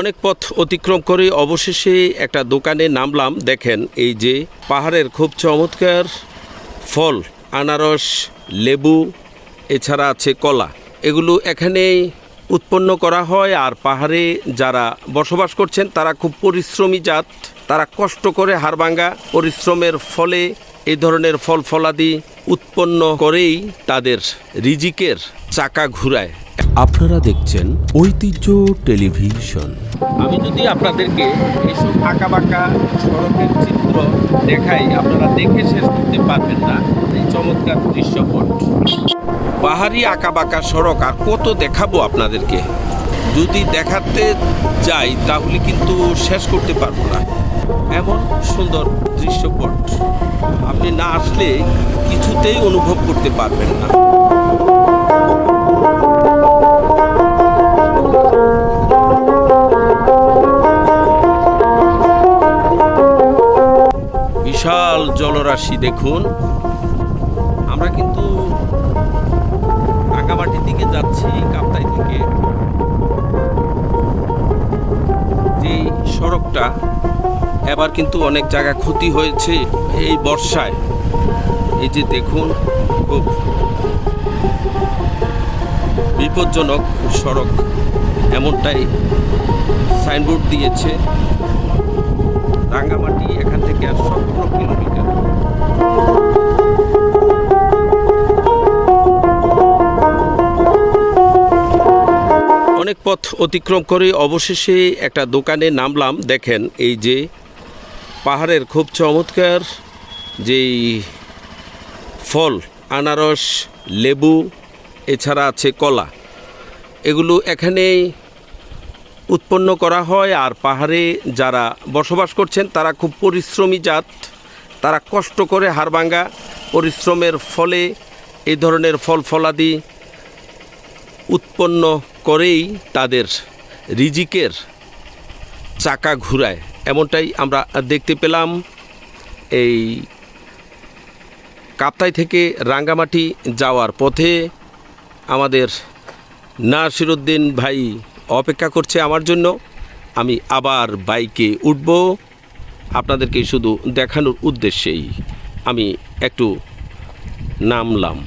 অনেক পথ অতিক্রম করে অবশেষে একটা দোকানে নামলাম। দেখেন, এই যে পাহাড়ের খুব চমৎকার ফল, আনারস, লেবু, এছাড়া আছে কলা। এগুলো এখানে উৎপন্ন করা হয় আর পাহাড়ে যারা বসবাস করছেন, তারা খুব পরিশ্রমী জাত। তারা কষ্ট করে হাড়ভাঙ্গা পরিশ্রমের ফলে এই ধরনের ফল ফলাদি উৎপন্ন করেই তাদের রিজিকের চাকা ঘুরায়। আপনারা দেখছেন ঐতিহ্য টেলিভিশন। আমি যদি আপনাদেরকে এইসব আঁকা বাঁকা সড়কের চিত্র দেখাই, আপনারা দেখে শেষ করতে পারবেন না। এই চমৎকার দৃশ্যপট। পাহাড়ি আঁকা বাঁকা সড়ক, আর কত দেখাবো আপনাদেরকে? যদি দেখাতে যাই, তাহলে কিন্তু শেষ করতে পারব না। এমন সুন্দর দৃশ্যপট। আপনি না আসলে কিছুতেই অনুভব করতে পারবেন না। জলরাশি দেখুন। আমরা কিন্তু রাঙ্গামাটির দিকে যাচ্ছি, কাপ্তাই থেকে। যে সড়কটা, এবার কিন্তু অনেক জায়গা ক্ষতি হয়েছে এই বর্ষায়। এই যে দেখুন, খুব বিপজ্জনক সড়ক, এমনটাই সাইনবোর্ড দিয়েছে। অনেক পথ অতিক্রম করে অবশেষে একটা দোকানে নামলাম। দেখেন এই যে পাহাড়ের খুব চমৎকার যেই ফল, আনারস, লেবু, এছাড়া আছে কলা। এগুলো এখানে উৎপন্ন করা হয় আর পাহাড়ে যারা বসবাস করছেন তারা খুব পরিশ্রমী জাত। তারা কষ্ট করে হাড়ভাঙ্গা পরিশ্রমের ফলে এই ধরনের ফল ফলাদি উৎপন্ন করেই তাদের রিজিকের চাকা ঘুরায়। এমনটাই আমরা দেখতে পেলাম এই কাপ্তাই থেকে রাঙ্গামাটি যাওয়ার পথে। আমাদের নাসিরুদ্দিন ভাই অপেক্ষা করছে আমার জন্য। আমি আবার বাইকে উঠব। আপনাদেরকে শুধু দেখানোর উদ্দেশ্যেই আমি একটু নামলাম।